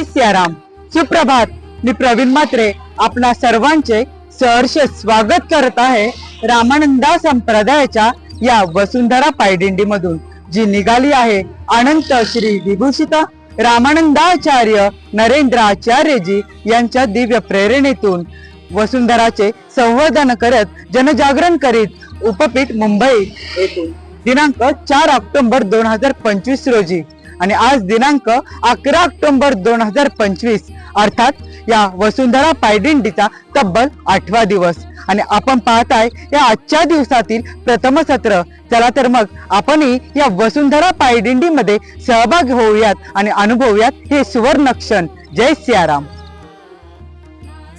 जय सियाराम. सुप्रभात. मी प्रवीण मात्रे आपणा सर्वांचे सहर्ष स्वागत करत आहे रामानंदा संप्रदायाच्या या वसुंधरा पायदिंडी मधून जी निघाली आहे अनंत श्री विभूषित रामानंदाचार्य नरेंद्र आचार्यजी यांच्या दिव्य प्रेरणेतून वसुंधराचे संवर्धन करत जनजागरण करीत उपपीठ मुंबई येथून. दिनांक चार ऑक्टोबर दोन हजार पंचवीस रोजी आणि आज दिनांक अकरा ऑक्टोबर दोन हजार पंचवीस अर्थात या वसुंधरा पायदिंडीचा तब्बल आठवा दिवस. आणि आपण पाहताय या आजच्या दिवसातील प्रथम सत्र. चला तर मग आपणही या वसुंधरा पायदिंडीमध्ये सहभाग होऊयात आणि अनुभवूयात हे सुवर्ण क्षण. जय सियाराम.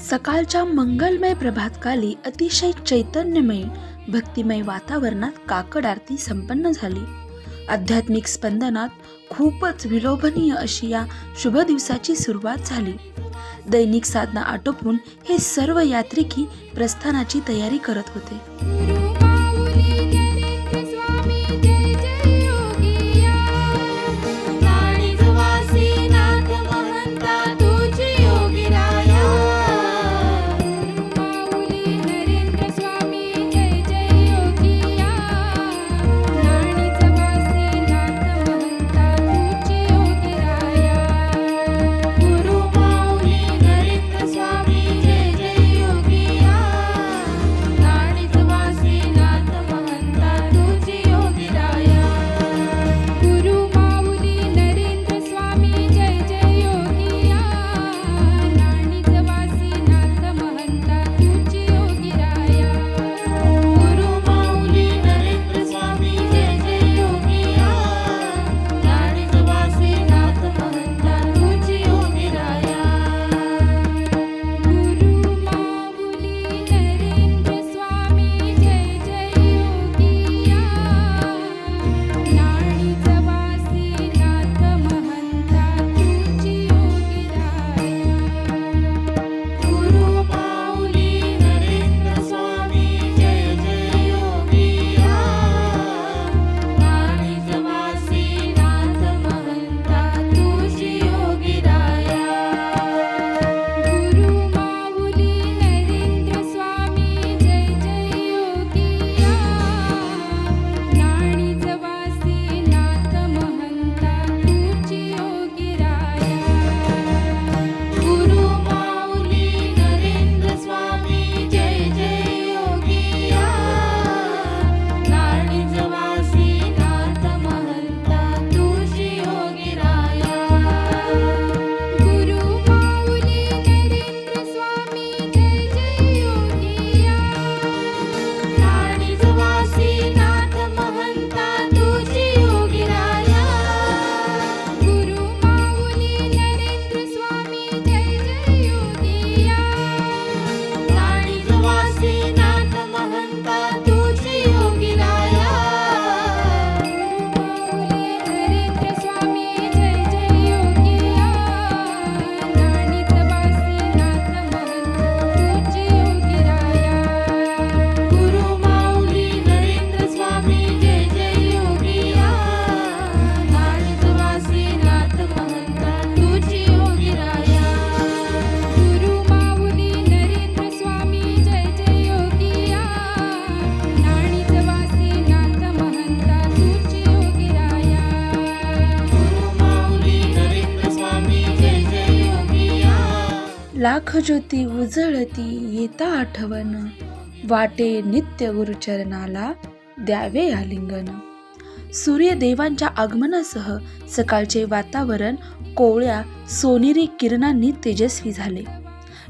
सकाळच्या मंगलमय प्रभातकाली अतिशय चैतन्यमय भक्तिमय वातावरणात काकड आरती संपन्न झाली. आध्यात्मिक स्पंदनात खूपच विलोभनीय अशी या शुभ दिवसाची सुरुवात झाली. दैनिक साधना आटोपून हे सर्व यात्रिकी प्रस्थानाची तयारी करत होते. लाख ज्योती उजळती येता आठवण. वाटे नित्य गुरुचरणाला द्यावे आलिंगन. सूर्यदेवांच्या आगमनासह सकाळचे वातावरण कोवळ्या सोनेरी किरणांनी तेजस्वी झाले.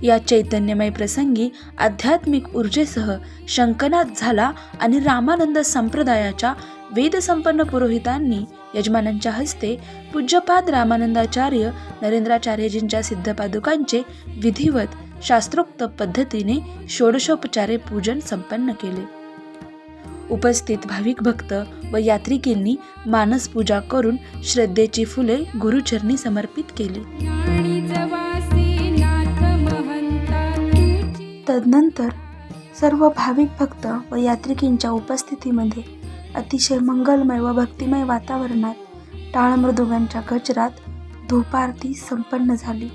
या चैतन्यमय प्रसंगी आध्यात्मिक ऊर्जेसह शंकनाथ झाला आणि रामानंद संप्रदायाच्या वेदसंपन्न पुरोहितांनी यजमानांच्या हस्ते पूज्यपाद रामानंदाचार्य नरेंद्राचार्यजींच्या सिद्धपादुकांचे विधिवत शास्त्रोक्त पद्धतीने षोडशोपचारे पूजन संपन्न केले. उपस्थित भाविक भक्त व यात्रिकींनी मानस पूजा करून श्रद्धेची फुले गुरुचरणी समर्पित केली. तदनंतर सर्व भाविक भक्त व यात्रिकींच्या उपस्थितीमध्ये अतिशय मंगलमय व भक्तिमय वातावरणात टाळमृदुगांच्या गजरात धूपारती संपन्न झाली.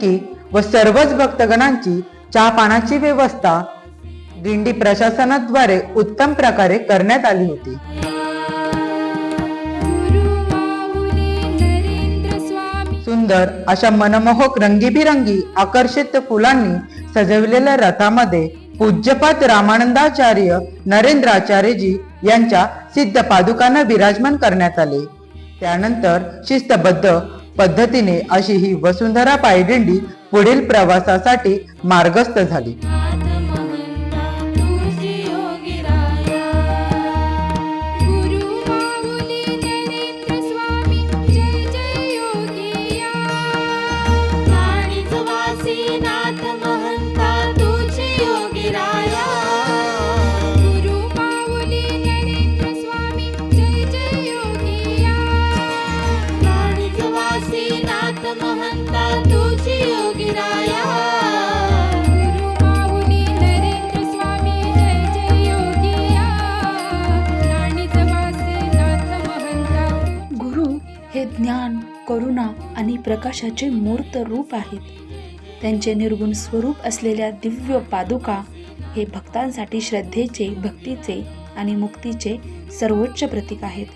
जय व सर्वच भक्तगणांची चहापानाची व्यवस्था दिंडी प्रशासनाद्वारे उत्तम प्रकारे करण्यात आली होती. सुंदर अशा मनमोहक रंगीबिरंगी आकर्षित फुलांनी सजविलेल्या रथामध्ये पूज्यपात रामानंदाचार्य नरेंद्राचार्यजी यांच्या सिद्ध पादुकांना विराजमान करण्यात आले. त्यानंतर शिस्तबद्ध पद्धतीने अशी ही वसुंधरा पायदिंडी पुढील प्रवासासाठी मार्गस्थ झाली. करुणा आणि प्रकाशाचे मूर्त रूप आहेत. त्यांचे निर्गुण स्वरूप असलेल्या दिव्य पादुका हे भक्तांसाठी श्रद्धेचे भक्तीचे आणि मुक्तीचे सर्वोच्च प्रतीक आहेत.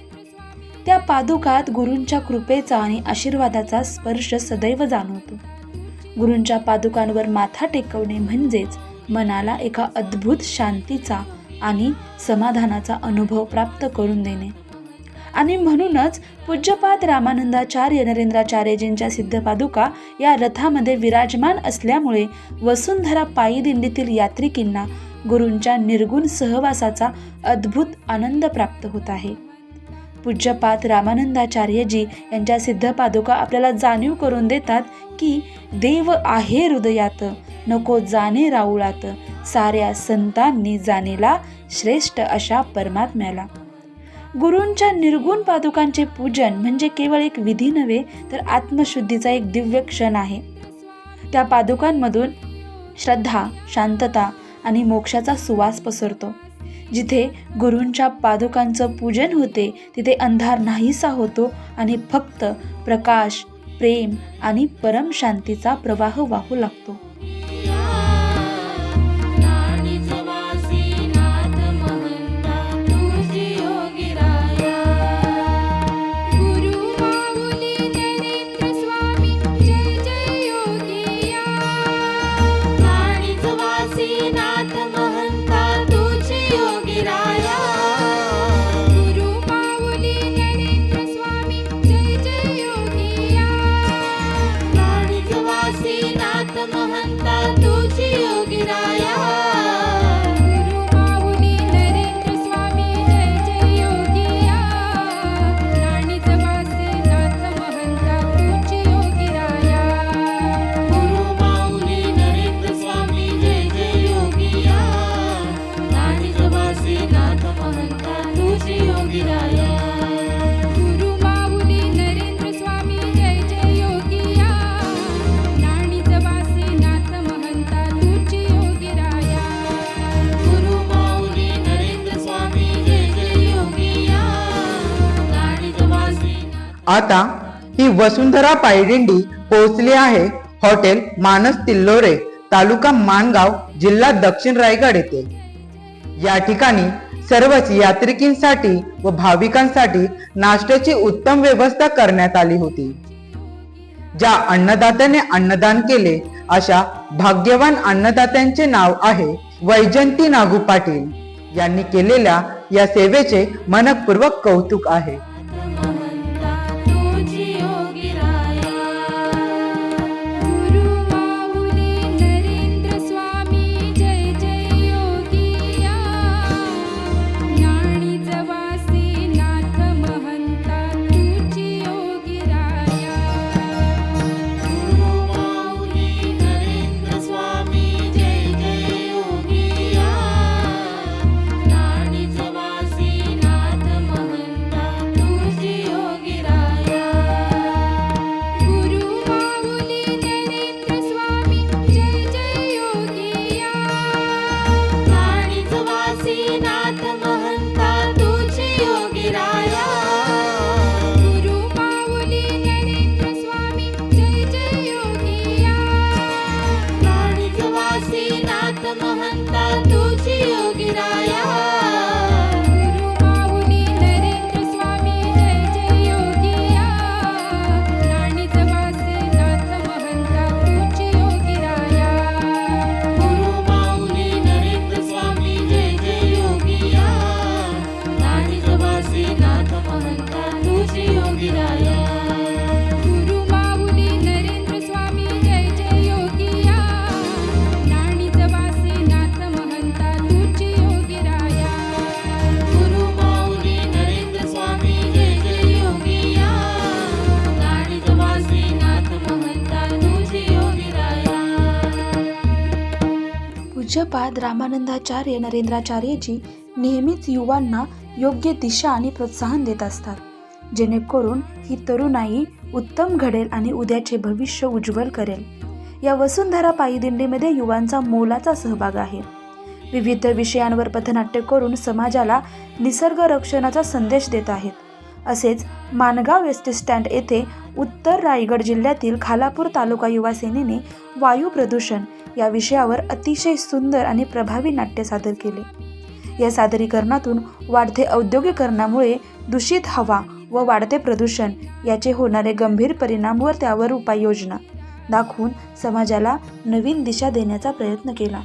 त्या पादुकात गुरूंच्या कृपेचा आणि आशीर्वादाचा स्पर्श सदैव जाणवतो. गुरूंच्या पादुकांवर माथा टेकवणे म्हणजेच मनाला एका अद्भुत शांतीचा आणि समाधानाचा अनुभव प्राप्त करून देणे. आणि म्हणूनच पूज्यपाद रामानंदाचार्य नरेंद्राचार्यजींच्या सिद्धपादुका या रथामध्ये विराजमान असल्यामुळे वसुंधरा पायी दिंडीतील यात्रिकींना गुरूंच्या निर्गुण सहवासाचा अद्भुत आनंद प्राप्त होत आहे. पूज्यपाद रामानंदाचार्यजी यांच्या सिद्धपादुका आपल्याला जाणीव करून देतात की देव आहे हृदयात नको जाणे राऊळात साऱ्या संतांनी जाणेला श्रेष्ठ अशा परमात्म्याला. गुरूंच्या निर्गुण पादुकांचे पूजन म्हणजे केवळ एक विधी नव्हे तर आत्मशुद्धीचा एक दिव्य क्षण आहे. त्या पादुकांमधून श्रद्धा शांतता आणि मोक्षाचा सुवास पसरतो. जिथे गुरूंच्या पादुकांचं पूजन होते तिथे अंधार नाहीसा होतो आणि फक्त प्रकाश प्रेम आणि परम शांतीचा प्रवाह वाहू लागतो. आता ही वसुंधरा पायदिंडी पोहोचली आहे हॉटेल मानस तिल्लोरे तालुका मानगाव जिल्हा दक्षिण रायगड येथे. या ठिकाणी सर्वच यात्रिकींसाठी व भाविकांसाठी नाश्त्याची उत्तम व्यवस्था करण्यात आली होती. ज्या अन्नदात्याने अन्नदान केले अशा भाग्यवान अन्नदात्यांचे नाव आहे वैजंती नागू पाटील. यांनी केलेल्या या सेवेचे मनपूर्वक कौतुक आहे. पूज्यपाद रामानंदाचार्य नरेंद्राचार्यजी नेहमीच युवांना योग्य दिशा आणि प्रोत्साहन देत असतात. जेणेकरून ही तरुणाई उत्तम घडेल आणि उद्याचे भविष्य उज्ज्वल करेल. या वसुंधरा पायीदिंडीमध्ये युवांचा मोलाचा सहभाग आहे. विविध विषयांवर पथनाट्य करून समाजाला निसर्ग रक्षणाचा संदेश देत आहेत. असेच मानगाव एस टी स्टँड येथे उत्तर रायगड जिल्ह्यातील खालापूर तालुका युवा सेनेने वायू प्रदूषण या विषयावर अतिशय सुंदर आणि प्रभावी नाट्य सादर केले. या सादरीकरणातून वाढते औद्योगिकरणामुळे दूषित हवा व वाढते प्रदूषण याचे होणारे गंभीर परिणाम व त्यावर उपाययोजना दाखवून समाजाला नवीन दिशा देण्याचा प्रयत्न केला.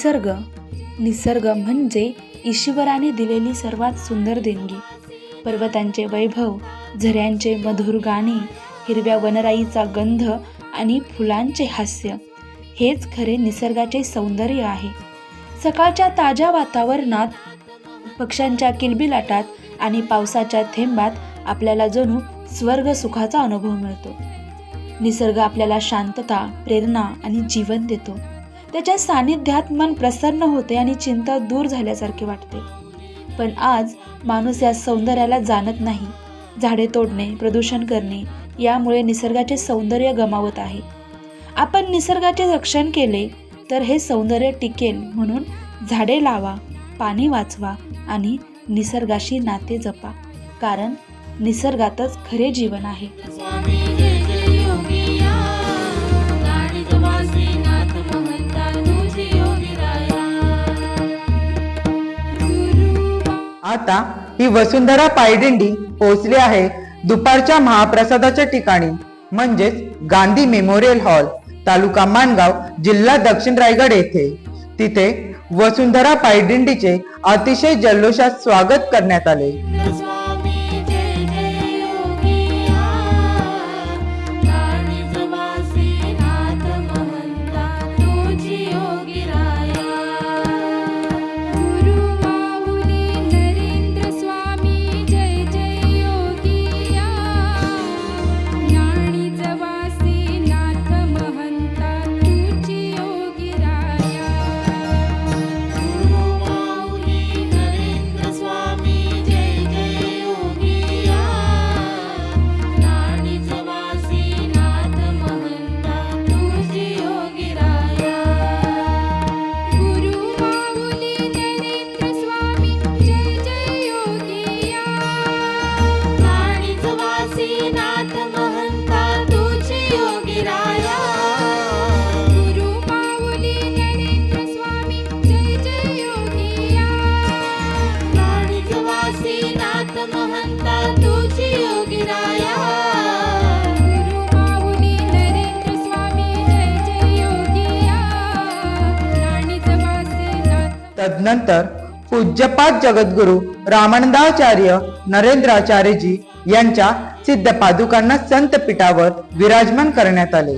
निसर्ग. निसर्ग म्हणजे ईश्वराने दिलेली सर्वात सुंदर देणगी. पर्वतांचे वैभव झऱ्यांचे मधुर गाणे हिरव्या वनराईचा गंध आणि फुलांचे हास्य हेच खरे निसर्गाचे सौंदर्य आहे. सकाळच्या ताज्या वातावरणात पक्ष्यांच्या किलबिलाटात आणि पावसाच्या थेंबात आपल्याला जणू स्वर्ग सुखाचा अनुभव मिळतो. निसर्ग आपल्याला शांतता प्रेरणा आणि जीवन देतो. त्याच्या सानिध्यात मन प्रसन्न होते आणि चिंता दूर झाल्यासारखे वाटते. पण आज माणूस या सौंदर्याला जाणत नाही. झाडे तोडणे प्रदूषण करणे यामुळे निसर्गाचे सौंदर्य गमावत आहे. आपण निसर्गाचे रक्षण केले तर हे सौंदर्य टिकेल म्हणून झाडे लावा पाणी वाचवा आणि निसर्गाशी नाते जपा. कारण निसर्गातच खरे जीवन आहे. आता ही वसुंधरा पायदिंडी पोहोचली आहे दुपारच्या महाप्रसादाच्या ठिकाणी म्हणजेच गांधी मेमोरियल हॉल तालुका मानगाव जिल्हा दक्षिण रायगड येथे. तिथे वसुंधरा पायदिंडीचे अतिशय जल्लोषात स्वागत करण्यात आले. तदनंतर पूज्यपाद जगद्गुरु रामानंदाचार्य नरेंद्राचार्यजी यांच्या सिद्ध पादुकांना संत विराजमान करण्यात आले.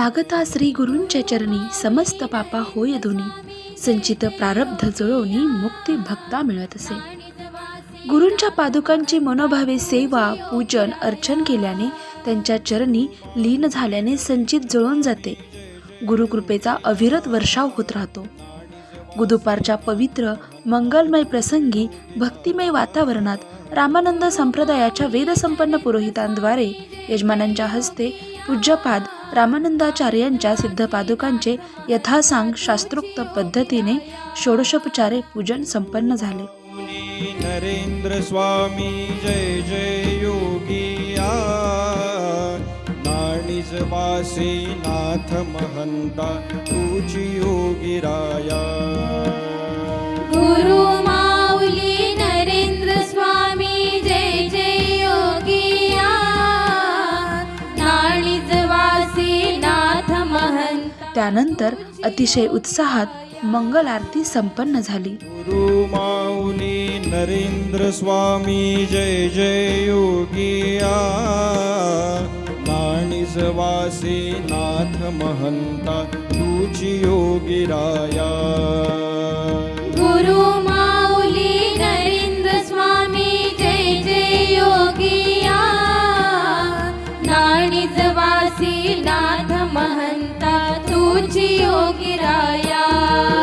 लागता श्री गुरूंच्या चरणी समस्त पापा होय धुनी संचित प्रारब्ध जुळवणी मुक्ती भक्ता मिळत असे. गुरूंच्या पादुकांची मनोभावे सेवा पूजन अर्चन केल्याने त्यांच्या चरणी लीन झाल्याने संचित जुळून जाते. गुरुकृपेचा अविरत वर्षाव होत राहतो. गुदुपारच्या पवित्र मंगलमय प्रसंगी भक्तिमय वातावरणात रामानंद संप्रदायाच्या वेदसंपन्न पुरोहितांद्वारे यजमानांच्या हस्ते पूज्यपाद रामानंदाचार्यांच्या सिद्धपादुकांचे यथासांग शास्त्रोक्त पद्धतीने षोडशोपचारे पूजन संपन्न झाले. नरेंद्र स्वामी जय जय. नाणीजवासी नाथ महंता तुझी योगिराया गुरु माऊली नरेंद्र स्वामी जय जय योगिया नाथ महंत। त्यानंतर अतिशय उत्साहात मंगल आरती संपन्न झाली. गुरु माऊली नरेंद्र स्वामी जय जय योगिया नाणीजवासी नाथ महंता तुझी योगिराया गुरु माऊली नरेंद्र स्वामी जय जय योगिया नाणिजवासी नाथ महंता तुझी योगी राया.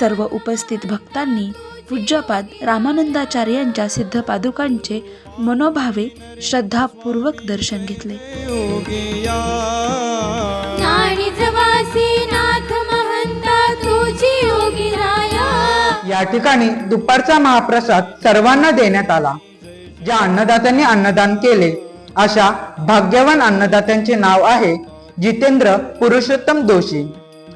सर्व उपस्थित भक्तांनी पूज्यपाद रामानंदाचार्यांच्या सिद्ध पादुकांचे मनोभावे श्रद्धापूर्वक दर्शन घेतले. या ठिकाणी दुपारचा महाप्रसाद सर्वांना देण्यात आला. ज्या अन्नदात्यांनी अन्नदान केले अशा भाग्यवान अन्नदात्यांचे नाव आहे जितेंद्र पुरुषोत्तम दोषी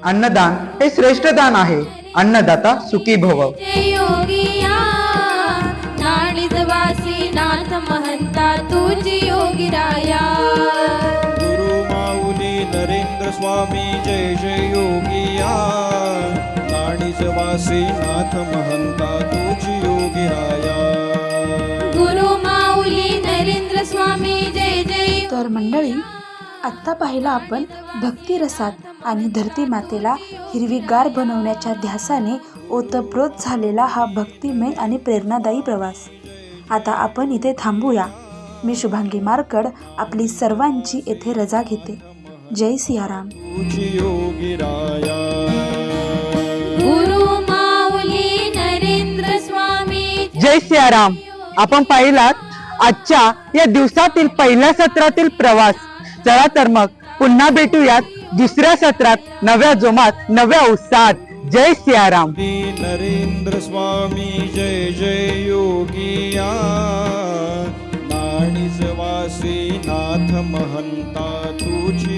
अन्नदान हे श्रेष्ठ दान आहे. अन्नदाता सुखी भव जय योगिया नाणिजवासी नाथ महंता तुझी योगिराया गुरु माऊली नरेंद्र स्वामी जय जय योगिया नाणीजवासी नाथ महंता तुझी योगिराया गुरु माऊली नरेंद्र स्वामी जय जय तर मंडळी आत्ता पाहिला आपण भक्तिरसात आणि धरती मातेला हिरवीगार बनवण्याच्या ध्यासाने ओतप्रोत झालेला हा भक्तिमय आणि प्रेरणादायी प्रवास. आता आपण इथे थांबूया. मी शुभांगी मारकड आपली सर्वांची येथे रजा घेते. जय सियाराम. तुझी योगिराया गुरु माऊली नरेंद्र स्वामी. जय सियाराम. आपण पाहिलात आजच्या या दिवसातील पहिल्या सत्रातील प्रवास. चला तर मग पुन्हा भेटूयात दुसऱ्या सत्रात नव्या जोमात नव्या उत्साहात. जय सियाराम. नरेंद्र स्वामी जय जय योगिया नाथ महंता तुझी